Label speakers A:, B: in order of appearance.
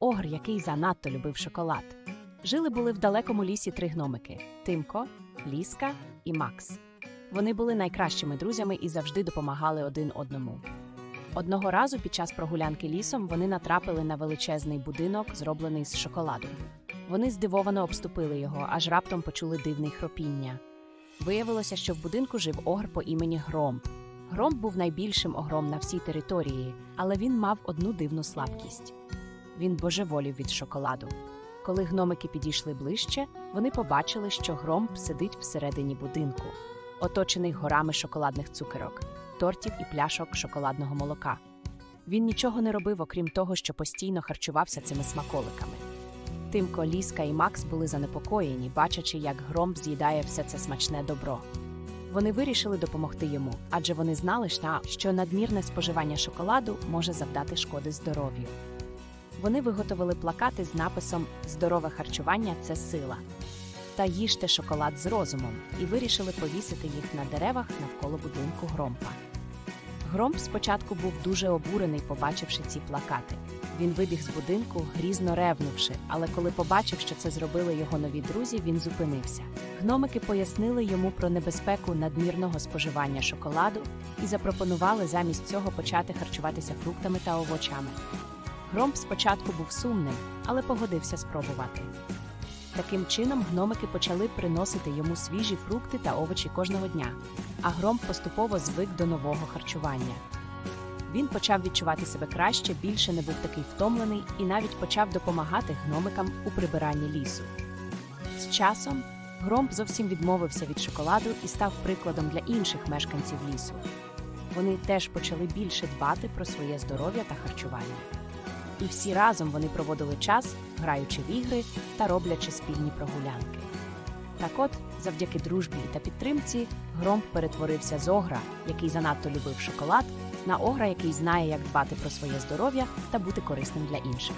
A: огр, який занадто любив шоколад. Жили були в далекому лісі три гномики Тимко, Ліска і Макс. Вони були найкращими друзями і завжди допомагали один одному. Одного разу під час прогулянки лісом вони натрапили на величезний будинок, зроблений з шоколаду. Вони здивовано обступили його, аж раптом почули дивне хропіння. Виявилося, що в будинку жив огр по імені Гром. Гром був найбільшим огром на всій території, але він мав одну дивну слабкість. Він божеволів від шоколаду. Коли гномики підійшли ближче, вони побачили, що гром сидить всередині будинку, оточений горами шоколадних цукерок, тортів і пляшок шоколадного молока. Він нічого не робив, окрім того, що постійно харчувався цими смаколиками. Тимко, Ліска і Макс були занепокоєні, бачачи, як гром з'їдає все це смачне добро. Вони вирішили допомогти йому, адже вони знали, що надмірне споживання шоколаду може завдати шкоди здоров'ю. Вони виготовили плакати з написом Здорове харчування це сила та їжте шоколад з розумом і вирішили повісити їх на деревах навколо будинку Громпа. Громп спочатку був дуже обурений, побачивши ці плакати. Він вибіг з будинку, грізно ревнувши, але коли побачив, що це зробили його нові друзі, він зупинився. Гномики пояснили йому про небезпеку надмірного споживання шоколаду і запропонували замість цього почати харчуватися фруктами та овочами. Громп спочатку був сумним, але погодився спробувати. Таким чином гномики почали приносити йому свіжі фрукти та овочі кожного дня, а громп поступово звик до нового харчування. Він почав відчувати себе краще, більше не був такий втомлений і навіть почав допомагати гномикам у прибиранні лісу. З часом громп зовсім відмовився від шоколаду і став прикладом для інших мешканців лісу. Вони теж почали більше дбати про своє здоров'я та харчування. І всі разом вони проводили час, граючи в ігри та роблячи спільні прогулянки. Так от, завдяки дружбі та підтримці, гром перетворився з огра, який занадто любив шоколад, на огра, який знає, як дбати про своє здоров'я та бути корисним для інших.